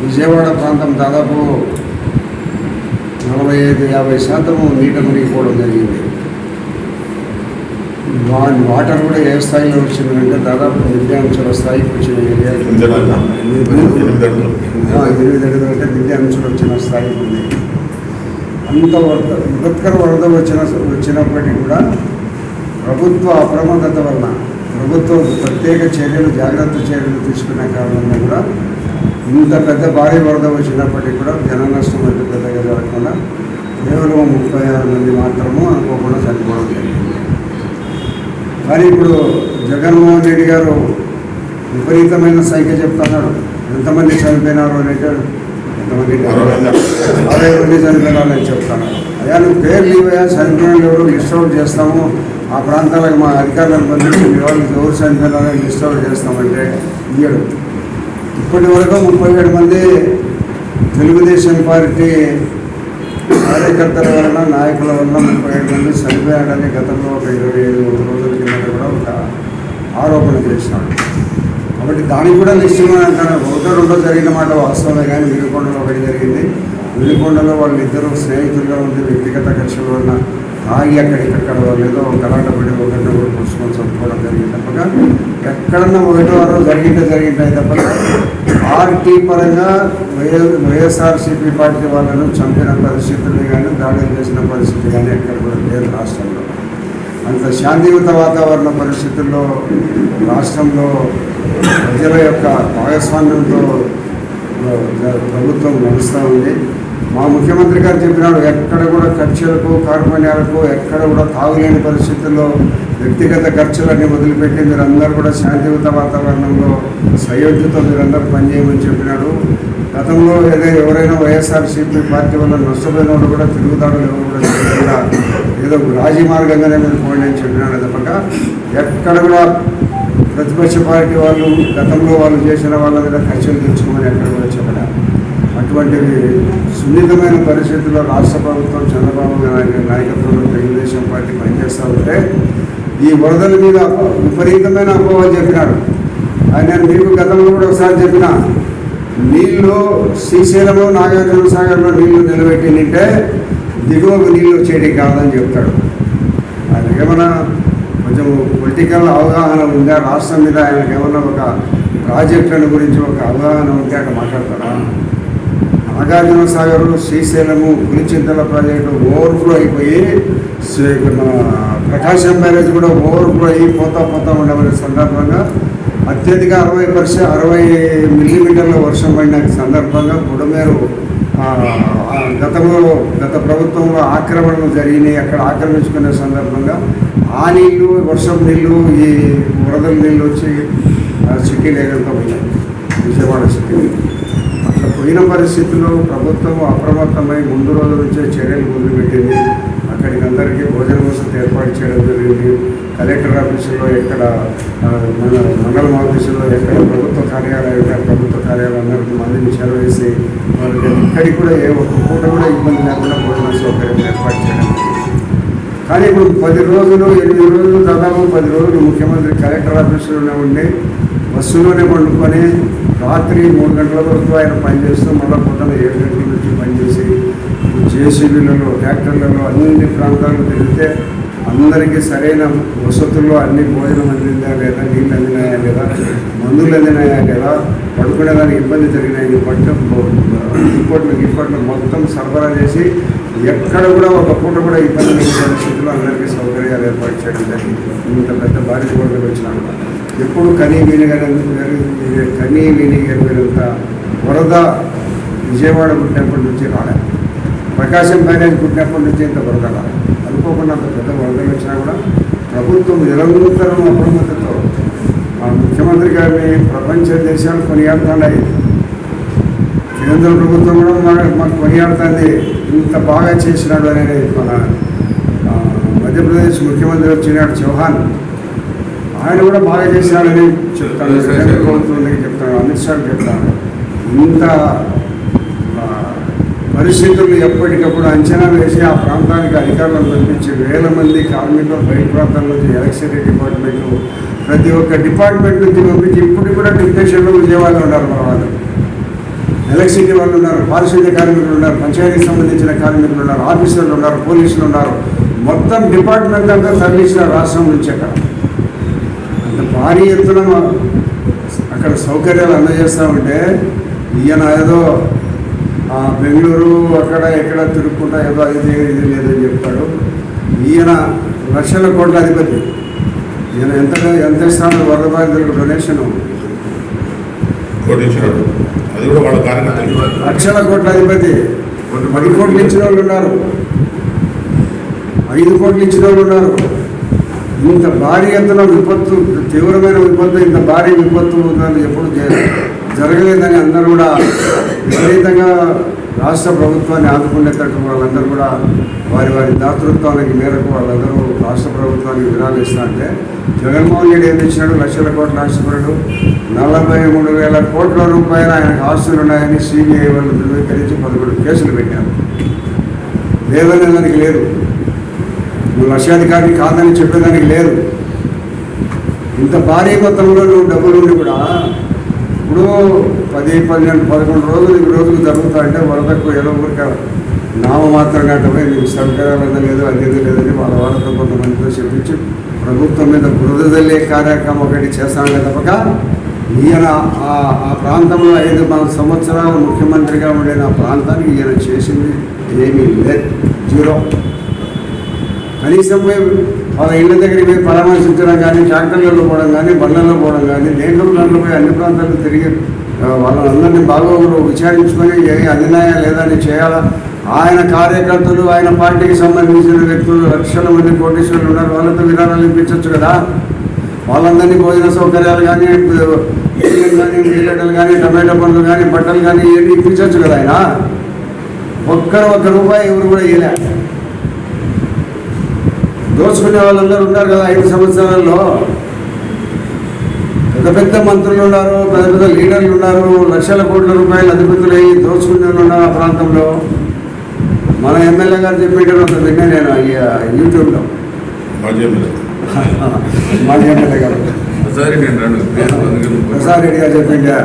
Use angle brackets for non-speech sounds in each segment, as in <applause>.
విజయవాడ ప్రాంతం దాదాపు నలభై ఐదు యాభై శాతము నీట మునిగిపోవడం జరిగింది. వాటర్ కూడా ఏ స్థాయిలో వచ్చిందంటే దాదాపు దివ్యాంశుల స్థాయికి వచ్చిన ఏరియా. ఎనిమిది అడుగులు అంటే దివ్యాంశులు వచ్చిన స్థాయికి ఉంది. అంత వరద విపత్కర వరద వచ్చిన వచ్చినప్పటికీ కూడా ప్రభుత్వ అప్రమత్తత వలన ప్రభుత్వం ప్రత్యేక చర్యలు జాగ్రత్త చర్యలు తీసుకునే కారణంగా కూడా ఇంత పెద్ద భారీ వరద వచ్చినప్పటికీ కూడా జన నష్టం అయితే పెద్దగా జరగకుండా కేవలం ముప్పై ఆరు మంది మాత్రము అనుకోకుండా చనిపోవడం జరిగింది. కానీ ఇప్పుడు జగన్మోహన్ రెడ్డి గారు విపరీతమైన సంఖ్య చెప్తున్నాడు. ఎంతమంది చనిపోయినారు అనేది ఎంతమంది అరవై మంది చనిపోయినారని చెప్తాను అయ్యా నువ్వు పేర్లు ఇవ్వయా చనిపోయిన ఎవరు? లిస్ట్ అవుట్ చేస్తాము. ఆ ప్రాంతాలకు మా అధికారులను పంపించి వాళ్ళు ఎవరు చనిపోయినారని లిస్ట్ చేస్తామంటే ఇయ్యడు. ఇప్పటి వరకు ముప్పై ఏడు మంది తెలుగుదేశం పార్టీ కార్యకర్తల వలన నాయకుల వలన ముప్పై ఏడు మంది చనిపోయాడని గతంలో ఒక ఇరవై ఐదు రోజుల కింద కూడా ఒక ఆరోపణ చేసినాడు కాబట్టి దానికి కూడా నిశ్చయమైన అంటారు ఒకటో రెండో జరిగిన మాట వాస్తవమే కానీ వినుకొండలో ఒకటి జరిగింది. వినుకొండలో వాళ్ళిద్దరూ స్నేహితులుగా ఉండి వ్యక్తిగత కక్షల వలన ఆగి అక్కడికక్కడ వాళ్ళు ఏదో గలాట పడి ఒకరిని కూడా పుస్తకం చదువుకోవడం జరిగింది తప్పగా ఎక్కడన్నా ఒకటో ఆరో జరిగింటే జరిగింటాయి తప్పగా పార్టీ పరంగా వైఎస్ వైఎస్ఆర్సీపీ పార్టీ వాళ్ళను చంపిన పరిస్థితులు కానీ దాడులు చేసిన పరిస్థితి కానీ ఎక్కడ కూడా లేదు రాష్ట్రంలో. అంత శాంతియుత వాతావరణ పరిస్థితుల్లో రాష్ట్రంలో ప్రజల యొక్క భాగస్వామ్యంతో ప్రభుత్వం నడుస్తూ ఉంది. మా ముఖ్యమంత్రి గారు చెప్పినాడు ఎక్కడ కూడా ఖర్చులకు కార్పణ్యాలకు ఎక్కడ కూడా తాగులేని పరిస్థితుల్లో వ్యక్తిగత ఖర్చులన్నీ వదిలిపెట్టి మీరందరూ కూడా శాంతియుత వాతావరణంలో సయోధ్యతో మీరందరూ పనిచేయమని చెప్పినాడు. గతంలో ఏదో ఎవరైనా వైఎస్ఆర్సీపీ పార్టీ వల్ల నష్టపోయిన వాళ్ళు కూడా తిరుగుతాడు ఎవరు కూడా చేయకుండా ఏదో రాజీ మార్గంగానే మీరు పోండి అని చెప్పినాడు. తప్పక ఎక్కడ కూడా ప్రతిపక్ష పార్టీ వాళ్ళు గతంలో వాళ్ళు చేసిన వాళ్ళ మీద ఖర్చులు తెచ్చుకోమని ఎక్కడ కూడా చెప్పడా ఇటువంటివి సున్నితమైన పరిస్థితుల్లో రాష్ట్ర ప్రభుత్వం చంద్రబాబు నాయుడు నాయకత్వంలో తెలుగుదేశం పార్టీ పనిచేస్తూ ఉంటే ఈ వరదల మీద విపరీతమైన అపోహలు చెప్పినాడు. ఆయన నేను మీకు గతంలో కూడా ఒకసారి చెప్పిన నీళ్ళు శ్రీశైలంలో నాగార్జున సాగర్లో నీళ్ళు నిలబెట్టి నింటే దిగువకు నీళ్ళు వచ్చేటి కాదని చెప్తాడు. ఆయన ఏమైనా కొంచెం పొలిటికల్ అవగాహన ఉందా? రాష్ట్రం మీద ఆయనకు ఏమైనా ఒక ప్రాజెక్టుల గురించి ఒక అవగాహన ఉంటే అక్కడ మాట్లాడతారా? నాగార్జున సాగర్ శ్రీశైలము పులిచింతల ప్రాజెక్టు ఓవర్ఫ్లో అయిపోయి శ్రీ- మన ప్రకాశం బ్యారేజ్ కూడా ఓవర్ఫ్లో అయ్యి పోతా పోతా ఉండవలసిన సందర్భంగా అత్యధిక అరవై పర్సెంట్ అరవై మిల్లీమీటర్ల వర్షం పడిన సందర్భంగా బుడమేరు గతంలో గత ప్రభుత్వంలో ఆక్రమణలు జరిగినాయి అక్కడ ఆక్రమించుకునే సందర్భంగా ఆ నీళ్ళు వర్షం నీళ్ళు ఈ వరదల నీళ్ళు వచ్చి ఆ, సిటీ లేదంతా పోయినాయి. విజయవాడ సిటీ పోయిన పరిస్థితుల్లో ప్రభుత్వం అప్రమత్తమై ముందు రోజు నుంచే చర్యలు మొదలుపెట్టింది. అక్కడికి అందరికీ భోజన వసతి ఏర్పాటు చేయడం జరిగింది. కలెక్టర్ ఆఫీసులో ఎక్కడ మన మండలం ఆఫీసులో ఎక్కడ ప్రభుత్వ కార్యాలయం ప్రభుత్వ కార్యాలయం అందరికీ మందిని చేరవేసి వాళ్ళకి ఎక్కడికి కూడా ఏ ఒక్క పూట కూడా ఇబ్బంది లేకుండా భోజన సౌకర్యం ఏర్పాటు చేయడం కానీ ఇప్పుడు పది రోజులు ఎనిమిది రోజులు దాదాపు పది రోజులు ముఖ్యమంత్రి కలెక్టర్ ఆఫీసులోనే ఉండి బస్సులోనే పండుకొని రాత్రి మూడు గంటల వరకు ఆయన పనిచేస్తూ మళ్ళీ పొద్దున్న ఏడు గంటల నుంచి పనిచేసి జేసీబీలలో ట్రాక్టర్లలో అన్ని ప్రాంతాలు తిరిగితే అందరికీ సరైన వసతుల్లో అన్ని భోజనం అందిందా లేదా నీళ్ళు అందినాయా లేదా మందులు అందినాయా లేదా పడుకునేదానికి ఇబ్బంది జరిగినాయి పట్టం రిపోర్ట్లు గిప్పట్లు మొత్తం సరఫరా చేసి ఎక్కడ కూడా ఒక పూట కూడా ఇబ్బంది లేని పరిస్థితుల్లో అందరికీ సౌకర్యాలు ఏర్పాటు చేయడం జరిగింది. ఇంత పెద్ద భారీ కూడా వచ్చినాడు ఎప్పుడు కనీ వినిగడ కనీ వినిగడినంత వరద విజయవాడ పుట్టినప్పటి నుంచి రాలేదు ప్రకాశం బ్యారేజ్ పుట్టినప్పటి నుంచి ఇంత వరద రాలేదు అనుకోకుండా అంత పెద్ద వరదలు వచ్చినా కూడా ప్రభుత్వం నిరంతరం అప్రమత్తతో మా ముఖ్యమంత్రి గారిని ప్రపంచ దేశాలు కొనియాడుతున్నాయి కేంద్ర ప్రభుత్వం కూడా మా- మాకు కొనియాడుతుంది. ఇంత బాగా చేసినాడు అనేది మన మధ్యప్రదేశ్ ముఖ్యమంత్రి వచ్చినాడు చౌహాన్. ఆయన కూడా బాగా చేసినాడని చెప్తాడు కేంద్ర ప్రభుత్వం చెప్తాడు అమిత్ షా చెప్తాడు ఇంత పరిస్థితులు ఎప్పటికప్పుడు అంచనా వేసి ఆ ప్రాంతానికి అధికారులను పంపించి వేల మంది కార్మికులు బయట ప్రాంతాల నుంచి ఎలక్ట్రిసిటీ డిపార్ట్మెంట్ ప్రతి ఒక్క డిపార్ట్మెంట్ నుంచి పంపించి ఇప్పుడు కూడా డిప్యూటేషన్లో విజయవాడలో ఉన్నారు మన వాళ్ళు. ఎలక్ట్రిసిటీ వాళ్ళు ఉన్నారు పారిశుద్ధ్య కార్మికులు ఉన్నారు పంచాయతీకి సంబంధించిన కార్మికులు ఉన్నారు ఆఫీసర్లు ఉన్నారు పోలీసులు ఉన్నారు. మొత్తం డిపార్ట్మెంట్ అంతా తరలించిన రాష్ట్రం నుంచి అక్కడ. భారీ ఎత్తున అక్కడ సౌకర్యాలు అందజేస్తా ఉంటే ఈయన ఏదో ఆ, బెంగళూరు అక్కడ ఎక్కడ తిరుక్కుంటా ఏదో లేదు, ఇది లేదని చెప్తాడు. ఈయన లక్షల కోట్ల అధిపతి. ఈయన ఎంత ఎంత ఇస్తాడు? వరద బాధితులకు డొనేషన్. లక్షల కోట్ల అధిపతి. పది కోట్లు ఇచ్చిన వాళ్ళు ఉన్నారు. ఐదు కోట్లు ఇచ్చిన వాళ్ళు ఉన్నారు. ఇంత భారీ ఎత్తున విపత్తు తీవ్రమైన విపత్తు ఇంత భారీ విపత్తు ఎప్పుడు జరగలేదని అందరూ కూడా విపరీతంగా రాష్ట్ర ప్రభుత్వాన్ని ఆదుకునేటట్టు వాళ్ళందరూ కూడా వారి వారి దాతృత్వానికి మేరకు వాళ్ళందరూ రాష్ట్ర ప్రభుత్వానికి విరాళం ఇస్తారంటే జగన్మోహన్ రెడ్డి ఏం ఇచ్చినాడు లక్షల కోట్ల ఆశపడు నలభై మూడు వేల కోట్ల రూపాయలు ఆయనకు ఆస్తులు ఉన్నాయని సిబిఐ వాళ్ళు ధృవీకరించి పదకొండు కేసులు పెట్టారు. లేదనే దానికి లేదు? నువ్వు లక్షాధికారిని కాదని చెప్పేదానికి లేదు ఇంత భారీ మొత్తంలో నువ్వు డబ్బులుండి కూడా ఇప్పుడు పది పన్నెండు పదకొండు రోజులు ఈ రోజులు జరుగుతాయంటే వరదకు ఏదో ఊరిక నామ మాత్రం అంటే నీకు సౌకర్యాలు లేదు అనేది లేదని వాళ్ళ వాళ్ళతో కొంతమందితో చెప్పించి ప్రభుత్వం మీద బురద కార్యక్రమం ఒకటి చేస్తాను తప్పక ఈయన ఆ ఆ ప్రాంతంలో ఐదు సంవత్సరాలు ముఖ్యమంత్రిగా ఉండే ఆ ప్రాంతానికి ఈయన చేసింది ఏమీ లేదు. జీరో. కనీసం పోయి వాళ్ళ ఇళ్ళ దగ్గరికి పోయి పరామర్శించడం కానీ ట్రాక్టర్లలో పోవడం కానీ బండ్లలో పోవడం కానీ దేంట్లో దాంట్లో పోయి అన్ని ప్రాంతాలకు తిరిగి వాళ్ళందరినీ బాగా విచారించుకొని ఏ అన్యాయం లేదా అని చేయాలా? ఆయన కార్యకర్తలు ఆయన పార్టీకి సంబంధించిన వ్యక్తులు లక్షల మంది కోటీశ్వరులు ఉన్నారు. వాళ్ళతో విరాళాలు ఇప్పించవచ్చు కదా? వాళ్ళందరినీ భోజన సౌకర్యాలు కానీ బియ్యం కానీ ఉల్లిగడ్డలు కానీ టమాటో పండ్లు కానీ బట్టలు కానీ ఇవన్నీ ఇప్పించవచ్చు కదా ఆయన? ఒక్కరు ఒక్క రూపాయి ఎవరు కూడా వేయలే దోచుకునే వాళ్ళందరూ ఉన్నారు కదా ఐదు సంవత్సరాల్లో. పెద్ద పెద్ద మంత్రులు ఉన్నారు పెద్ద పెద్ద లీడర్లు ఉన్నారు లక్షల కోట్ల రూపాయలు అధిపతులు అయ్యి దోచుకునే ఉన్నారు ఆ ప్రాంతంలో. మన ఎమ్మెల్యే గారు చెప్పేటప్పుడు ఒక విన్నా నేను యూట్యూబ్లో. మాజీ ఎమ్మెల్యే. <laughs> గారు. ప్రసాద్ రెడ్డి గారు చెప్పిండే.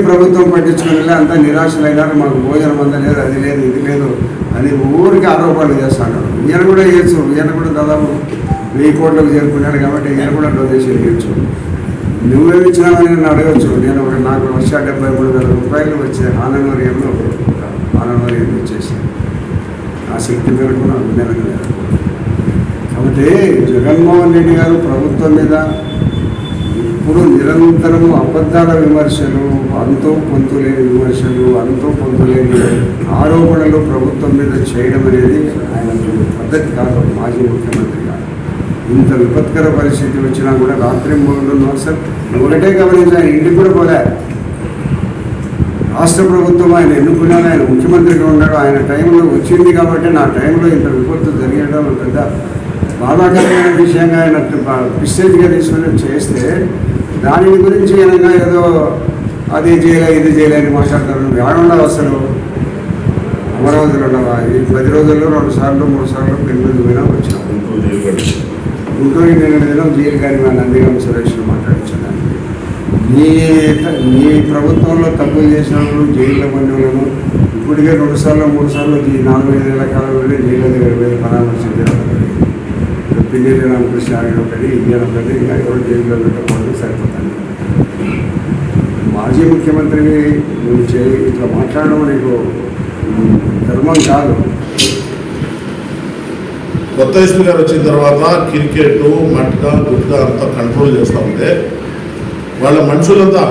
ప్రభుత్వం పట్టించుకుని అంతా నిరాశలైనారు మాకు భోజనం అందలేదు అది లేదు ఇది లేదు. అని ఊరికి ఆరోపణలు చేస్తాడు. ఈయన కూడా చేయొచ్చు ఈయన కూడా దాదాపు వెయ్యి కోట్లకు చేరుకున్నాడు కాబట్టి ఈయన కూడా డొనేషన్ ఇవ్వచ్చు నువ్వేమి ఇచ్చినావని నన్ను అడగచ్చు. నేను ఒక నాకు లక్ష డెబ్బై మూడు వేల రూపాయలు వచ్చే ఆనందవర్యంలో ఆనందవర్యం ఇచ్చేసి ఆ శక్తి మేరకు నాకు నెలకు కాబట్టి జగన్మోహన్ రెడ్డి గారు ప్రభుత్వం మీద ఇప్పుడు నిరంతరము అబద్ధాల విమర్శలు అంతో పొంతులేని విమర్శలు అంతో పొంతులేని ఆరోపణలు ప్రభుత్వం మీద చేయడం అనేది ఆయన పద్ధతి కాదు మాజీ ముఖ్యమంత్రి గారు. ఇంత విపత్కర పరిస్థితి వచ్చినా కూడా రాత్రి మూడు సార్ ఒకటే గమనించి ఆయన ఇంటికి కూడా పోలే. రాష్ట్ర ప్రభుత్వం ఆయన ఎన్నుకున్నాడు ఆయన ముఖ్యమంత్రిగా ఉన్నాడు ఆయన టైంలో వచ్చింది కాబట్టి నా టైంలో ఇంత విపత్తు జరిగడం పెద్ద బాధాకరమైన విషయంగా ఆయన పిస్టేజ్గా తీసుకొని చేస్తే దాని గురించి ఏదైనా ఏదో అది చేయలే ఇది చేయలే అని మాట్లాడతారు. నువ్వు ఏడున్నావు అసలు? అమరావతిలో ఉండవా ఈ పది రోజుల్లో రెండు సార్లు మూడు సార్లు బెంగళూరు పోయినా వచ్చినావు గుంటూరు నేను దినం జైలు గారి మా నందిగం సురేష్ మాట్లాడించాను. నీ నీ ప్రభుత్వంలో తప్పులు చేసిన వాళ్ళు జైల్లో పడిన ఇప్పటికే రెండు సార్లు మూడు సార్లు ఈ నాలుగు ఐదు ఏళ్ళ కాలంలోనే జైల్లో దగ్గర పోయి పరామర్శించడం పిల్లలు రామకృష్ణ ఆయన ఒకటి ఇండియన్ ఒకటి ఇంకా ఎవరు జైల్లో పెట్టకపోవడం సరిపోతాను మాజీ ముఖ్యమంత్రిని నువ్వు చేయి ఇట్లా మాట్లాడడం నీకు ధర్మం కాదు. కొత్త ఎస్పీ గారు వచ్చిన తర్వాత క్రికెట్ మట్క గుట్క అంతా కంట్రోల్ చేస్తూ ఉంటే వాళ్ళ మనుషులంతా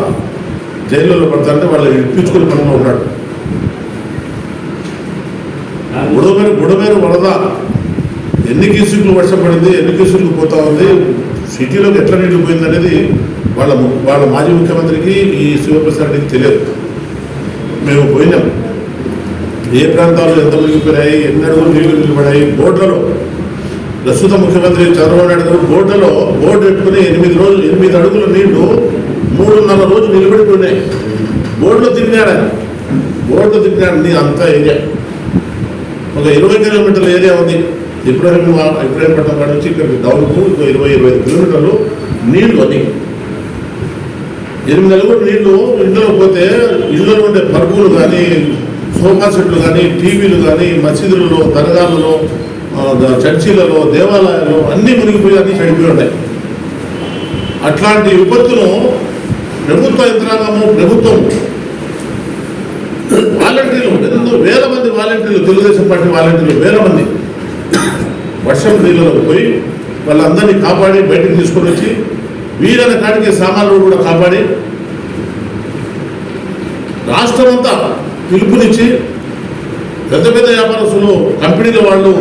జైల్లో పడతారంటే వాళ్ళు ఇప్పించుకుని పనిలో ఉన్నాడు. బుడమేరు మీద వరద. ఎన్ని క్యూసిక్లు వర్షం పడింది ఎన్ని క్యూసిక్లు పోతా ఉంది సిటీలోకి ఎట్లా నీళ్ళు పోయిందనేది వాళ్ళ ము- వాళ్ళ మాజీ ముఖ్యమంత్రికి ఈ శివప్రసాద్ రెడ్డికి తెలియదు. మేము పోయినాం. ఏ ప్రాంతాల్లో ఎంత మునిగిపోయాయి ఎన్ని అడుగులు నీళ్ళు నిలబడాయి బోర్డులలో. ప్రస్తుత ముఖ్యమంత్రి చంద్రబాబు నాయుడు గారు బోర్డులో బోర్డు పెట్టుకుని ఎనిమిది రోజులు ఎనిమిది అడుగుల నీళ్ళు మూడున్నర రోజులు నిలబడిపోయినాయి. బోర్డులో తిరిగాడు ఆయన. బోర్డు దిగ్గాన్ని అంతా ఏరియా. ఒక ఇరవై కిలోమీటర్ల ఏరియా ఉంది. ఇబ్రాహిం ఇబ్రాహీంపట్నం కాడ నుంచి ఇక్కడికి డౌన్కు ఇంకో ఇరవై ఇరవై ఐదు కిలోమీటర్లు నీళ్ళు అని ఎనిమిది నెలలు నీళ్ళు ఇంట్లో పోతే ఇళ్ళలో ఉండే పరుగులు కానీ సోఫా సెట్లు కానీ టీవీలు కానీ మసీదులలో దర్గాలలో చర్చిలలో దేవాలయాలు అన్నీ మునిగిపోయి అన్నీ చెడిపోయి ఉన్నాయి. అట్లాంటి విపత్తును ప్రభుత్వ యంత్రాంగము ప్రభుత్వం వాలంటీర్లు ఎంతో వేల మంది వాలంటీర్లు తెలుగుదేశం పార్టీ వాలంటీర్లు వేల మంది. వర్షం నీళ్ళలో పోయి వాళ్ళందరినీ కాపాడి బయటకు తీసుకొని వచ్చి వీరైన కాడికి సామాన్లు కూడా కాపాడి రాష్ట్రం అంతా పిలుపునిచ్చి పెద్ద పెద్ద వ్యాపారస్తులు కంపెనీల వాళ్ళు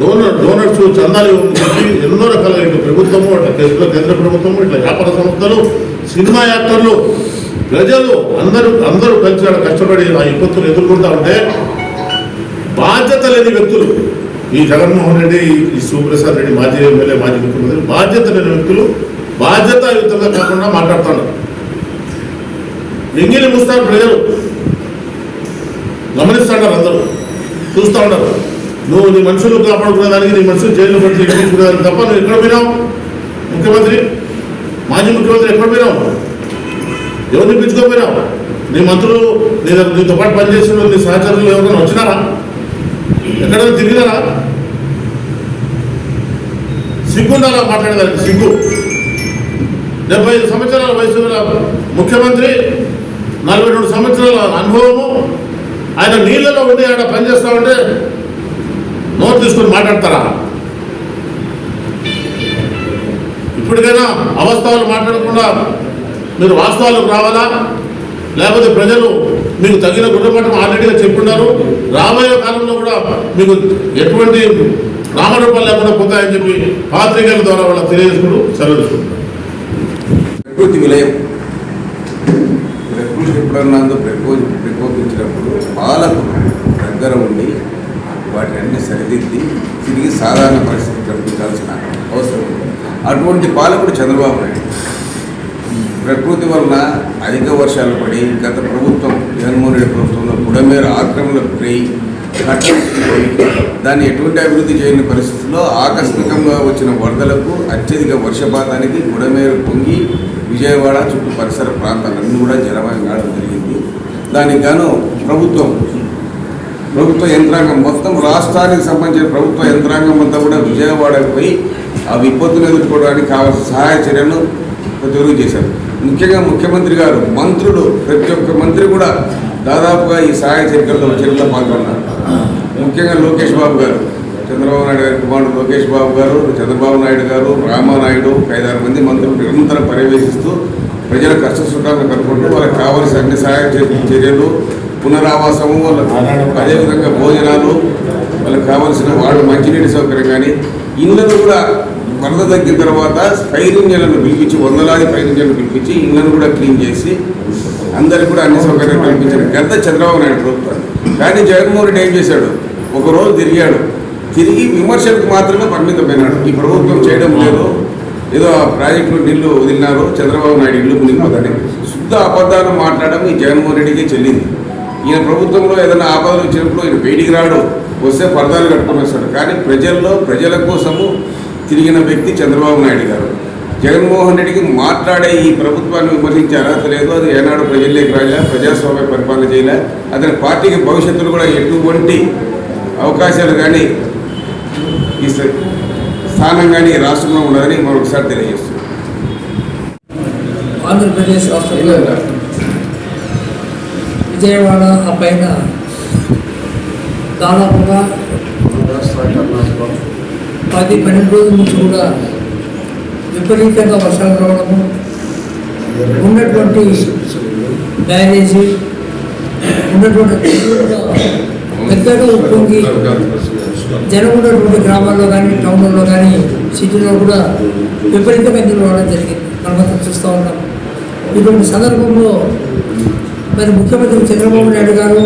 డోనర్ డోనర్స్ చందాలు చెప్పి ఎన్నో రకాల ఇటు ప్రభుత్వము అట్లా కేంద్ర కేంద్ర ప్రభుత్వము ఇట్లా వ్యాపార సంస్థలు సినిమా యాక్టర్లు ప్రజలు అందరూ అందరూ కలిసి ఆడ కష్టపడి ఆ ఇబ్బందులు ఎదుర్కొంటా ఉంటే బాధ్యత లేని వ్యక్తులు ఈ జగన్మోహన్ రెడ్డి ఈ సుప్రసాద్ రెడ్డి మాజీ ఎమ్మెల్యే మాజీ ముఖ్యమంత్రి బాధ్యత లేని వ్యక్తులు బాధ్యతాయుతంగా కాకుండా మాట్లాడుతున్నారు. మింగిలి ముస్తారు ప్రజలు. గమనిస్తున్నారు అందరూ. చూస్తూ ఉంటారు నువ్వు నీ మనుషులు కాపాడుకునే దానికి నీ మనుషులు జైలు పట్టి ఎక్కించుకునేదానికి తప్ప నువ్వు ఎక్కడ పోయినావు? ముఖ్యమంత్రి మాజీ ముఖ్యమంత్రి ఎక్కడ పోయినావు? ఎవరిని పిలుచుకోపోయినావు? నీ మంత్రులు నీ నీతో పాటు పనిచేసిన నీ సహచరులు ఎవరైనా వచ్చినారా? ఎక్కడైనా తిరిగినారా? సిగ్గుండాలా మాట్లాడేదానికి? సిగ్గు. డెబ్బై ఐదు సంవత్సరాల వయసు ముఖ్యమంత్రి నలభై రెండు సంవత్సరాల అనుభవము ఆయన నీళ్ళలో ఉండి ఆయన పనిచేస్తా ఉంటే నోట్ తీసుకొని మాట్లాడతారా? ఇప్పటికైనా అవస్థలు మాట్లాడకుండా మీరు వాస్తవాలకు రావాలా? లేకపోతే ప్రజలు మీకు తగిన గుణపాఠం ఆల్రెడీగా చెప్పున్నారు రాబోయే కాలంలో కూడా మీకు ఎటువంటి నామరూపాలు లేకుండా పోతాయని చెప్పి పాత్రికల ద్వారా వాళ్ళకి తెలియజేసుకుంటూ సెలవు ప్రకృతి విలయం. ప్రకృతి ఎప్పుడన్నా ప్రకో ప్రకోపించినప్పుడు పాలకు దగ్గర ఉండి వాటిని సరిదిద్ది తిరిగి సాధారణ పరిస్థితి కల్పించాల్సిన అవసరం ఉంది. అటువంటి పాలకుడు చంద్రబాబు నాయుడు. ప్రకృతి వలన అధిక వర్షాలు పడి గత ప్రభుత్వం జగన్మోహన్ రెడ్డి ప్రభుత్వంలో బుడమేర ఆక్రమణకు గురై దాన్ని ఎటువంటి అభివృద్ధి చేయని పరిస్థితుల్లో ఆకస్మికంగా వచ్చిన వరదలకు అత్యధిక వర్షపాతానికి గుడమేరు పొంగి విజయవాడ చుట్టూ పరిసర ప్రాంతాలన్నీ కూడా జలమయం కావడం జరిగింది. దానికి గాను ప్రభుత్వం ప్రభుత్వ యంత్రాంగం మొత్తం రాష్ట్రానికి సంబంధించిన ప్రభుత్వ యంత్రాంగం అంతా కూడా విజయవాడకు పోయి ఆ విపత్తును ఎదుర్కోవడానికి కావాల్సిన సహాయ చర్యలను ప్రతిరోజు చేశారు. ముఖ్యంగా ముఖ్యమంత్రి గారు మంత్రులు ప్రతి ఒక్క మంత్రి కూడా దాదాపుగా ఈ సహాయ చర్యల్లో చర్యల్లో పాల్గొన్నారు. ముఖ్యంగా లోకేష్ బాబు గారు. చంద్రబాబు నాయుడు గారి కుమారుడు లోకేష్ బాబు గారు చంద్రబాబు నాయుడు గారు రామానాయుడు ఐదారు మంది మంత్రులు నిరంతరం పర్యవేక్షిస్తూ ప్రజల కష్ట సుఖాలను కనుక్కుంటూ వాళ్ళకి కావాల్సిన అన్ని సహాయ చర్యలు పునరావాసము వాళ్ళకు అదేవిధంగా భోజనాలు వాళ్ళకి కావాల్సిన వాళ్ళు మంచినీటి సౌకర్యం కానీ ఇళ్ళను కూడా వరద తగ్గిన తర్వాత ఫైర్ ఇంజన్లను పిలిపించి వందలాది ఫైర్ ఇంజన్లు పిలిపించి ఇళ్ళను కూడా క్లీన్ చేసి అందరికి కూడా అన్ని సౌకర్యాలు కల్పించారు. గత చంద్రబాబు నాయుడు ప్రభుత్వం. కానీ జగన్మోహన్ రెడ్డి ఏం చేశాడు? ఒకరోజు తిరిగాడు. తిరిగి విమర్శలకు మాత్రమే పరిమితమైనాడు ఈ ప్రభుత్వం చేయడం లేదు ఏదో ఆ ప్రాజెక్టులో నీళ్ళు వదిలినారు చంద్రబాబు నాయుడు ఇల్లు మునిగిపోతాడు శుద్ధ అబద్ధాలు మాట్లాడడం ఈ జగన్మోహన్ రెడ్డికి చెల్లింది. ఈయన ప్రభుత్వంలో ఏదైనా ఆపదలు వచ్చినప్పుడు ఈయన బయటికి రాడు. వస్తే పరదాలు కట్టుకునేస్తాడు కానీ ప్రజల్లో ప్రజల కోసము తిరిగిన వ్యక్తి చంద్రబాబు నాయుడు గారు. జగన్మోహన్ రెడ్డికి మాట్లాడే ఈ ప్రభుత్వాన్ని విమర్శించే అర్హత లేదు అది ఏనాడు ప్రజల్లోకి రాలే ప్రజాస్వామ్య పరిపాలన చేయలే. అతని పార్టీకి భవిష్యత్తులో కూడా ఎటువంటి అవకాశాలు కానీ ఈ స్థానం కానీ ఈ రాష్ట్రంలో ఉండదని మరొకసారి తెలియజేస్తున్నాం. ఆంధ్రప్రదేశ్ రాష్ట్రంలో విజయవాడ ఆ పైన దాదాపుగా పది పన్నెండు రోజుల నుంచి కూడా విపరీతంగా వర్షాలు రావడము ఉన్నటువంటి బ్యారేజీ ఉన్నటువంటి పెద్దగా ఉప్పొంగి జనం ఉన్నటువంటి గ్రామాల్లో కానీ టౌన్లో కానీ సిటీలో కూడా విపరీతమైన నీళ్ళు రావడం జరిగింది. మనమంతా చూస్తూ ఉన్నాం. ఇటువంటి సందర్భంలో మరి ముఖ్యమంత్రి చంద్రబాబు నాయుడు గారు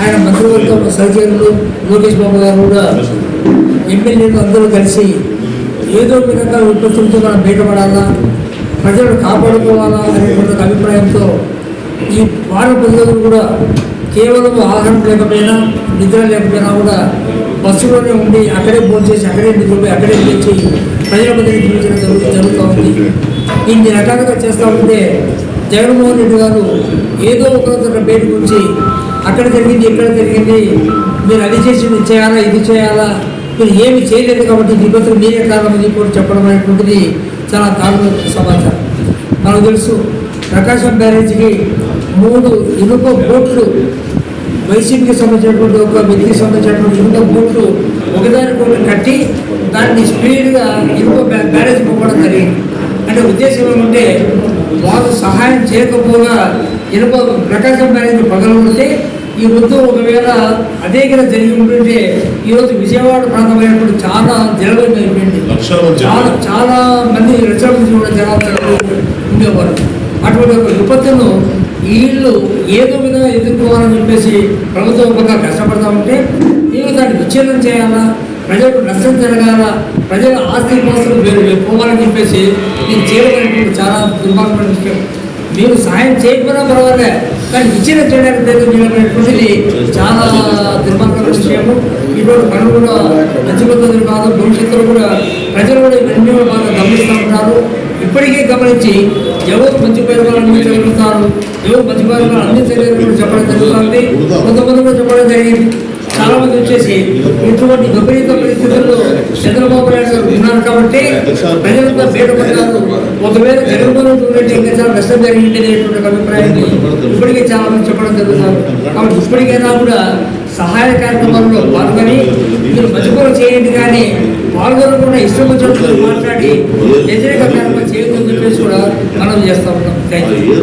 ఆయన మంత్రివర్గం సహచరులు లోకేష్ బాబు గారు కూడా ఎమ్మెల్యేలు అందరూ కలిసి ఏదో విధంగా విపత్తులతో మనం బయటపడాలా ప్రజలను కాపాడుకోవాలా అనేటువంటి అభిప్రాయంతో ఈ వాడ పది కూడా కేవలం ఆహారం లేకపోయినా నిద్ర లేకపోయినా కూడా బస్సులోనే ఉండి అక్కడే భోజనం చేసి అక్కడే నిద్రపోయి అక్కడే తెచ్చి ప్రజాపతిని జీవించడం జరుగుతూ ఉంది. ఇన్ని రకాలుగా చేస్తూ ఉంటే జగన్మోహన్ రెడ్డి గారు ఏదో ఒక దగ్గర బయటకు గురించి అక్కడ జరిగింది ఇక్కడ జరిగింది మీరు అది చేసి ఇది చేయాలా ఇది చేయాలా మీరు ఏమి చేయలేదు కాబట్టి నిబంధనలు మీరే కారణమని అని కూడా చెప్పడం అనేటువంటిది చాలా దారుణ సమాచారం. మనకు తెలుసు ప్రకాశం బ్యారేజ్కి మూడు ఇనుప బోట్లు వైసీపీకి సంబంధించినటువంటి ఒక వ్యక్తికి సంబంధించినటువంటి ఇనుప బోట్లు ఒకదానికొకటి కట్టి దాన్ని స్పీడ్గా ఇనుప బ్యా- బ్యారేజ్ పంపడం జరిగింది. అంటే ఉద్దేశం ఏమంటే వాళ్ళు సహాయం చేయకపోగా ఇనుప ప్రకాశం బ్యారేజ్ పగలగొడితే ఈ వృద్ధు ఒకవేళ అదే కింద జరిగి ఉంటుంటే ఈరోజు విజయవాడ ప్రాంతమైనప్పుడు చాలా జలభయం అయిపోయింది. చాలా చాలా మంది రెస్టారెంట్స్ కూడా జనాలు ఉండేవారు. అటువంటి ఒక విపత్తును వీళ్ళు ఏదో విధంగా ఎదుర్కోవాలని చెప్పేసి ప్రభుత్వం ఒక పక్క కష్టపడతా ఉంటే నేను దాన్ని విచ్ఛేదం చేయాలా? ప్రజలకు నష్టం జరగాల? ప్రజల ఆస్తి పాస్తులు మీరు పోవాలని చెప్పేసి నేను చేయడం చాలా దుర్భాగ్యమైన విషయం. మీరు సాయం చేయకపోయినా పర్వాలే కానీ ఇచ్చిన చేయడానికి ప్రయత్నం చేయడం చాలా దుర్భాగ్యమైన విషయము. ఈరోజు పనులు కూడా మంచిపోతుంది కాదు భవిష్యత్తులో కూడా ప్రజలు కూడా ఇవన్నీ బాగా గమనిస్తూ ఉంటారు. ఇప్పటికీ గమనించి ఎవరు మంచి పేరుగా అందించగలుగుతారు ఎవరు మంచి పేరుగా అందించలేరు కూడా చెప్పడం జరుగుతుంది. కొంతమంది కూడా చెప్పడం జరిగింది. చాలా మంది వచ్చేసి ఇటువంటి విపరీత పరిస్థితుల్లో చంద్రబాబు నాయుడు గారు ఉన్నారు కాబట్టి ప్రజలంతా బయటపడ్డారు. ఒకవేళ జగన్మోహన్ రెడ్డి ఇంకా చాలా నష్టం జరిగింది అనేటువంటి అభిప్రాయాన్ని ఇప్పటికే చాలా మంది చెప్పడం జరుగుతారు కాబట్టి ఇప్పటికైనా కూడా సహాయ కార్యక్రమంలో పాల్గొని మీరు మధ్యపూర్వ చేయండి కానీ పాల్గొనకుండా ఇష్టం వచ్చినట్టు మాట్లాడి వ్యతిరేక కార్యక్రమం చేయకుండా చెప్పేసి కూడా మనం చేస్తా ఉన్నాం. Thank you